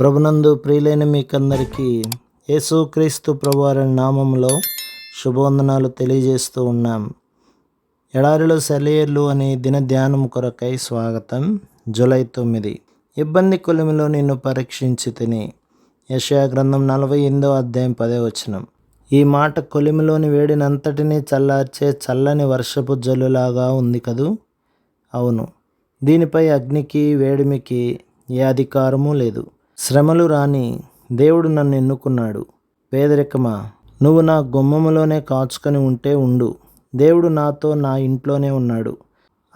ప్రభునందు ప్రియులైన మీకందరికీ యేసుక్రీస్తు ప్రభువారి నామంలో శుభవందనాలు తెలియజేస్తూ ఉన్నాం. ఎడారిలో సెలయేర్లు అనే దిన ధ్యానం కొరకై స్వాగతం. జూలై తొమ్మిది. ఇబ్బంది కొలిమిలో నిన్ను పరీక్షించి తిని. యశయా గ్రంథం నలభై ఎనిమిదో అధ్యాయం పదే వచనం. ఈ మాట కొలిమిలోని వేడినంతటినీ చల్లార్చే చల్లని వర్షపు జల్లులాగా ఉంది కదూ? అవును. దీనిపై అగ్నికి వేడిమికి ఏ అధికారము లేదు. శ్రమలు రాని దేవుడు నన్ను ఎన్నుకున్నాడు. పేదరికమా? నువ్వు నా గుమ్మములోనే కాచుకొని ఉంటే ఉండు. దేవుడు నాతో నా ఇంట్లోనే ఉన్నాడు.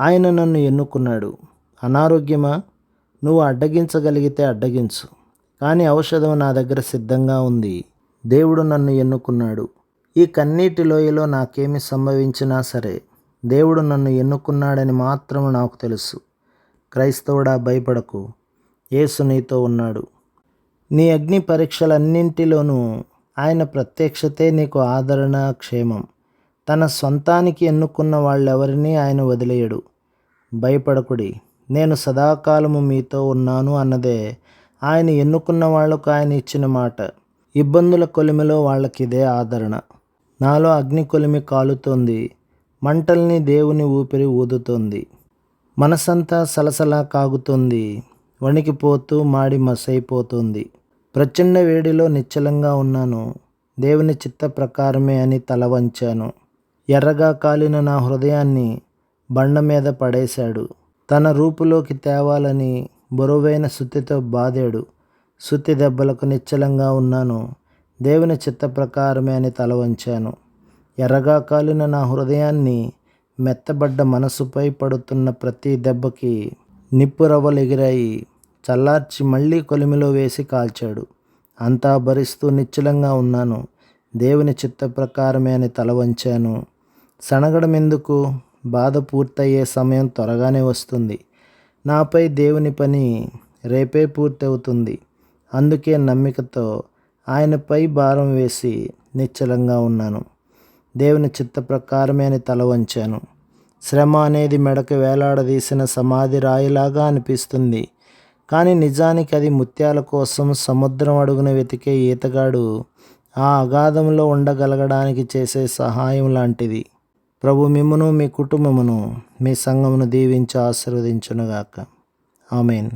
ఆయన నన్ను ఎన్నుకున్నాడు. అనారోగ్యమా? నువ్వు అడ్డగించగలిగితే అడ్డగించు. కానీ ఔషధం నా దగ్గర సిద్ధంగా ఉంది. దేవుడు నన్ను ఎన్నుకున్నాడు. ఈ కన్నీటి లోయలో నాకేమి సంభవించినా సరే దేవుడు నన్ను ఎన్నుకున్నాడని మాత్రం నాకు తెలుసు. క్రైస్తవుడా భయపడకు. యేసు నీతో ఉన్నాడు. నీ అగ్ని పరీక్షలన్నింటిలోనూ ఆయన ప్రత్యక్షతే నీకు ఆదరణ క్షేమం. తన సొంతానికి ఎన్నుకున్న వాళ్ళెవరిని ఆయన వదిలేయడు. భయపడకుడి. నేను సదాకాలము మీతో ఉన్నాను అన్నదే ఆయన ఎన్నుకున్న వాళ్ళకు ఆయన ఇచ్చిన మాట. ఇబ్బందుల కొలిమిలో వాళ్ళకి ఇదే ఆదరణ. నాలో అగ్ని కొలిమి కాలుతోంది. మంటల్ని దేవుని ఊపిరి ఊదుతోంది. మనసంతా సలసలా కాగుతుంది. వణికిపోతూ మాడి మసైపోతుంది. ప్రచండ వేడిలో నిశ్చలంగా ఉన్నాను. దేవుని చిత్త ప్రకారమే అని తల వంచాను. ఎర్రగా కాలిన నా హృదయాన్ని బండ మీద పడేశాడు. తన రూపులోకి తేవాలని బరువైన శుద్ధితో బాదాడు సుత్తి దెబ్బలకు నిశ్చలంగా ఉన్నాను. దేవుని చిత్త ప్రకారమే అని తల వంచాను. ఎర్రగా కాలిన నా హృదయాన్ని మెత్తబడ్డ మనసుపై పడుతున్న ప్రతి దెబ్బకి నిప్పు రవ్వలు ఎగిరాయి. చల్లార్చి మళ్ళీ కొలిమిలో వేసి కాల్చాడు. అంతా భరిస్తూ నిశ్చలంగా ఉన్నాను. దేవుని చిత్త ప్రకారమే అని తల వంచాను. సనగడం ఎందుకు బాధ పూర్తయ్యే సమయం త్వరగానే వస్తుంది. నాపై దేవుని పని రేపే పూర్తవుతుంది. అందుకే నమ్మికతో ఆయనపై భారం వేసి నిశ్చలంగా ఉన్నాను. దేవుని చిత్త ప్రకారమే అని తల వంచాను. శ్రమ అనేది మెడకు వేలాడదీసిన సమాధి రాయిలాగా అనిపిస్తుంది. కానీ నిజానికి అది ముత్యాల కోసం సముద్రం అడుగున వెతికే ఈతగాడు ఆ అగాధంలో ఉండగలగడానికి చేసే సహాయం లాంటిది. ప్రభు మిమ్మను మీ కుటుంబమును మీ సంఘమును దీవించి ఆశీర్వదించునుగాక. ఆమెన్.